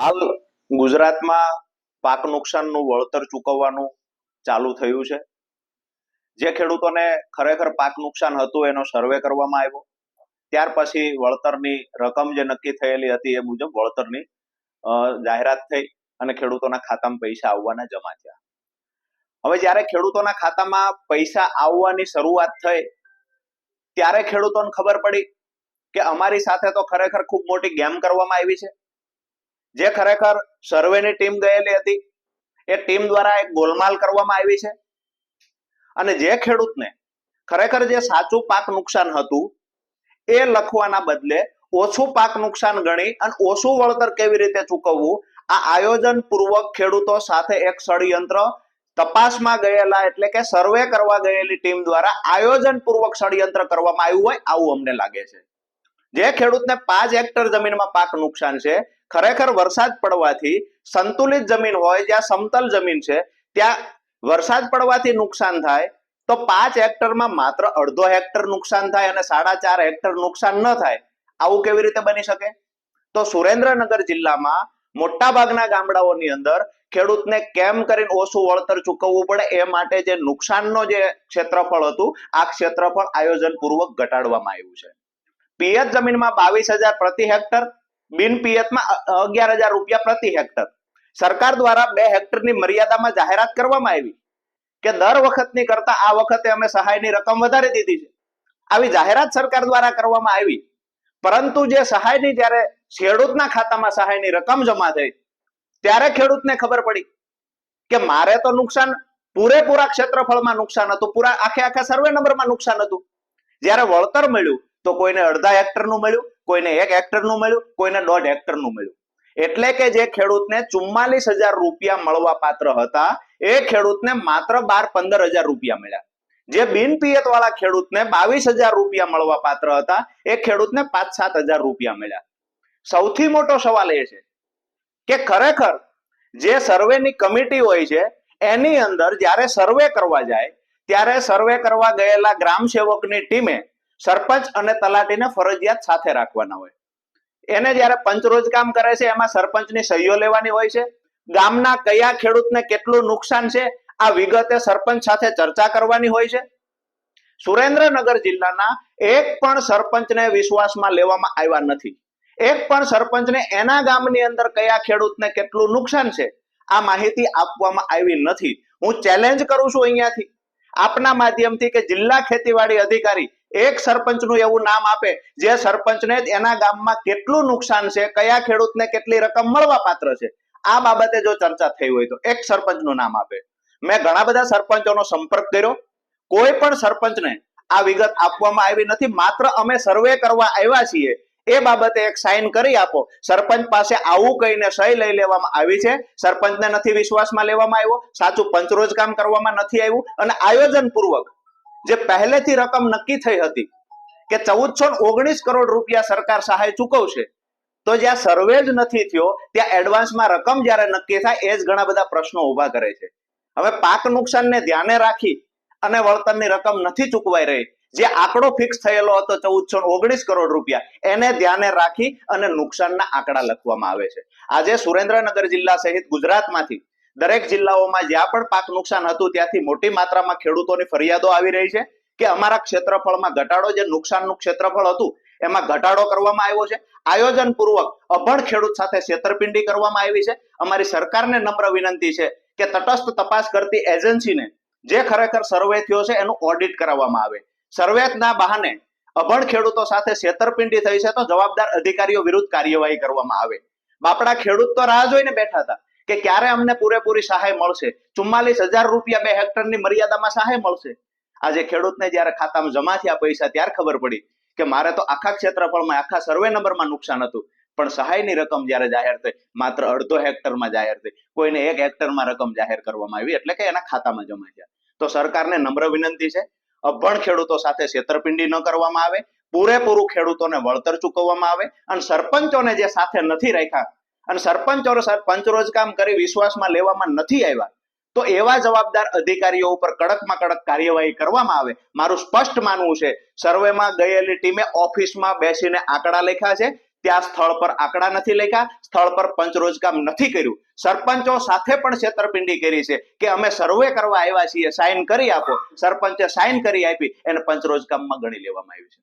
હાલ ગુજરાતમાં પાક નુકસાનનું વળતર ચૂકવવાનું ચાલુ થયું છે. જે ખેડૂતોને ખરેખર પાક નુકસાન હતું એનો સર્વે કરવામાં આવ્યો. ત્યાર પછી વળતરની રકમ જે નક્કી થયેલી હતી એ મુજબ વળતરની જાહેરાત થઈ અને ખેડૂતોના ખાતામાં પૈસા આવવાના જમા થયા. હવે જ્યારે ખેડૂતોના ખાતામાં પૈસા આવવાની શરૂઆત થઈ, ત્યારે ખેડૂતોને ખબર પડી કે અમારી સાથે તો ખરેખર ખૂબ મોટી ગેમ કરવામાં આવી છે. જે ખરેખર સર્વેની ટીમ ગયેલી હતી, એ ટીમ દ્વારા એક ગોલમાલ કરવામાં આવી છે. અને જે ખેડૂતને ખરેખર જે સાચું પાક નુકસાન હતું, એ લખવાના બદલે ઓછું પાક નુકસાન ગણી અને ઓછું વળતર કેવી રીતે ચૂકવવું, આ આયોજન પૂર્વક ખેડૂતો સાથે એક ષડયંત્ર તપાસમાં ગયેલા એટલે કે સર્વે કરવા ગયેલી ટીમ દ્વારા આયોજન પૂર્વક ષડયંત્ર કરવામાં આવ્યું હોય, આવું અમને લાગે છે. જે ખેડૂતને પાંચ હેક્ટર જમીનમાં પાક નુકસાન છે, ખરેખર વરસાદ પડવાથી સંતુલિત જમીન હોય, જ્યાં સમતલ જમીન છે, ત્યાં વરસાદ પડવાથી નુકસાન થાય, તો પાંચ હેક્ટરમાં માત્ર અડધો હેક્ટર નુકસાન થાય અને સાડા ચાર હેક્ટર નુકસાન ન થાય. આવું કેવી રીતે બની શકે? તો સુરેન્દ્રનગર જિલ્લામાં મોટા ભાગના ગામડાઓની અંદર ખેડૂતને કેમ કરીને ઓછું વળતર ચૂકવવું પડે એ માટે જે નુકસાનનો જે ક્ષેત્રફળ હતું, આ ક્ષેત્રફળ આયોજન પૂર્વક ઘટાડવામાં આવ્યું છે. પિયત જમીનમાં બાવીસ હજાર પ્રતિ હેક્ટર, બિન પિયતમાં અગિયાર હજાર રૂપિયા પ્રતિ હેક્ટર. સરકાર દ્વારા બે હેક્ટરની મર્યાદામાં જાહેરાત કરવામાં આવી કે દર વખતની કરતા આ વખતે અમે સહાયની રકમ વધારી દીધી છે. આવી જાહેરાત સરકાર દ્વારા કરવામાં આવી. પરંતુ જે સહાયની જ્યારે ખેડૂતના ખાતામાં સહાયની રકમ જમા થઈ, ત્યારે ખેડૂતને ખબર પડી કે મારે તો નુકસાન પૂરેપૂરા ક્ષેત્રફળમાં નુકસાન હતું, પૂરા આખે આખા સર્વે નંબરમાં નુકસાન હતું. જ્યારે વળતર મળ્યું તો કોઈને અડધા હેક્ટરનું મળ્યું, કોઈને એક હેક્ટરનું મળ્યું, કોઈને દોઢ હેક્ટરનું મળ્યું. એટલે કે જે ખેડૂતને ચુમ્માલીસ હજાર રૂપિયા મળવા પાત્ર હતા, એ ખેડૂતને માત્ર બાર પંદર હજાર રૂપિયા મળ્યા. જે બિન પિયત વાળા ખેડૂતને બાવીસ હજાર રૂપિયા મળવા પાત્ર હતા, એ ખેડૂતને પાંચ સાત હજાર રૂપિયા મળ્યા. સૌથી મોટો સવાલ એ છે કે ખરેખર જે સર્વેની કમિટી હોય છે, એની અંદર જ્યારે સર્વે કરવા જાય, ત્યારે સર્વે કરવા ગયેલા ગ્રામ સેવકની ટીમે સરપંચ અને તલાટીને ફરજિયાત સાથે રાખવાના હોય. એને જ્યારે પંચરોજ કામ કરે છે, એમાં સરપંચની સહીઓ લેવાની હોય છે. ગામના કયા ખેડૂતને કેટલું નુકસાન છે, આ વિગતે સરપંચ સાથે ચર્ચા કરવાની હોય છે. સુરેન્દ્રનગર જિલ્લાના એક પણ સરપંચને વિશ્વાસમાં લેવામાં આવ્યા નથી. એક પણ સરપંચને એના ગામની અંદર કયા ખેડૂતને કેટલું નુકસાન છે, આ માહિતી આપવામાં આવી નથી. હું ચેલેન્જ કરું છું અહીંયાથી. આપના માધ્યમથી કે જિલ્લા ખેતીવાડી અધિકારી એક સરપંચનું એવું નામ આપે, જે સરપંચને એના ગામમાં કેટલું નુકસાન છે, કયા ખેડૂતને કેટલી રકમ મળવા પાત્ર છે, આ બાબતે જો ચર્ચા થઈ હોય તો એક સરપંચનું નામ આપે. મેં ઘણા બધા સરપંચોનો સંપર્ક કર્યો. કોઈ પણ સરપંચને આ વિગત આપવામાં આવી નથી, માત્ર અમે સર્વે કરવા આવ્યા છીએ. એ બાબતે એક સાઇન કરી આપો. સરપંચ પાસે આવું કહીને સહી લઈ લેવામાં આવી છે. સરપંચને નથી વિશ્વાસમાં લેવામાં આવ્યો. સાચું પંચરોજ કામ કરવામાં નથી આવ્યું. અને આયોજન પૂર્વક જે પહેલેથી રકમ નક્કી થઈ હતી કે ચૌદસો ઓગણીસ કરોડ રૂપિયા સરકાર સહાય ચૂકવશે, તો જ્યાં સર્વે જ નથી થયો, ત્યાં એડવાન્સમાં રકમ જ્યારે નક્કી થાય, એ જ ઘણા બધા પ્રશ્નો ઊભા કરે છે. હવે પાક નુકસાનને ધ્યાને રાખી અને વળતરની રકમ નથી ચૂકવાઈ રહી, જે આંકડો ફિક્સ થયેલો હતો ચૌદસો ઓગણીસ કરોડ રૂપિયા, એને ધ્યાને રાખી અને નુકસાનના આંકડા લખવામાં આવે છે. આજે સુરેન્દ્રનગર જિલ્લા સહિત ગુજરાતમાંથી દરેક જિલ્લાઓમાં જ્યાં પણ પાક નુકસાન હતું, ત્યાંથી મોટી માત્રામાં ખેડૂતોની ફરિયાદો આવી રહી છે કે અમારા ક્ષેત્રફળમાં ઘટાડો, જે નુકસાનનું ક્ષેત્રફળ હતું, એમાં ઘટાડો કરવામાં આવ્યો છે. આયોજન પૂર્વક અભણ ખેડૂત સાથે છેતરપિંડી કરવામાં આવી છે. અમારી સરકારને નમ્ર વિનંતી છે કે તટસ્થ તપાસ કરતી એજન્સીને જે ખરેખર સર્વે થયો છે, એનું ઓડિટ કરાવવામાં આવે. સર્વેના બહાને અભણ ખેડૂતો સાથે છેતરપિંડી થઈ છે તો જવાબદાર અધિકારીઓ વિરુદ્ધ કાર્યવાહી કરવામાં આવે. બાપડા ખેડૂત તો રાહ જોઈને બેઠા હતા. કે ક્યારે અમને પૂરેપૂરી સહાય મળશે? ચુમ્માલીસ હજાર રૂપિયા બે હેક્ટરની મર્યાદામાં સહાય મળશે. આજે ખેડૂતને જ્યારે ખાતામાં જમા થયા પૈસા, ત્યારે ખબર પડી કે મારે તો આખા ક્ષેત્રફળમાં, આખા સર્વે નંબરમાં નુકસાન હતું. પણ સહાયની રકમ જ્યારે જાહેર થઈ, માત્ર અડધો હેક્ટરમાં જાહેર થઈ, કોઈને એક હેક્ટરમાં રકમ જાહેર કરવામાં આવી, એટલે કે એના ખાતામાં જમા થયા. તો સરકારને નમ્ર વિનંતી છે, અભણ ખેડૂતો સાથે છેતરપિંડી ન કરવામાં આવે, પૂરેપૂરું ખેડૂતોને વળતર ચૂકવવામાં આવે, અને સરપંચોને જે સાથે નથી રાખ્યા અને સરપંચો પંચરોજ કામ કરી, વિશ્વાસમાં લેવામાં નથી આવ્યા, તો એવા જવાબદાર અધિકારીઓ ઉપર કડકમાં કડક કાર્યવાહી કરવામાં આવે. મારું સ્પષ્ટ માનવું છે, સર્વેમાં ગયેલી ટીમે ઓફિસમાં બેસીને આંકડા લખ્યા છે, ત્યાં સ્થળ પર આંકડા નથી લખ્યા, સ્થળ પર પંચરોજકામ નથી કર્યું. સરપંચો સાથે પણ છેતરપિંડી કરી છે કે અમે સર્વે કરવા આવ્યા છીએ સાઇન કરી આપો. સરપંચે સાઇન કરી આપી, એને પંચરોજકામમાં ગણી લેવામાં આવ્યું છે.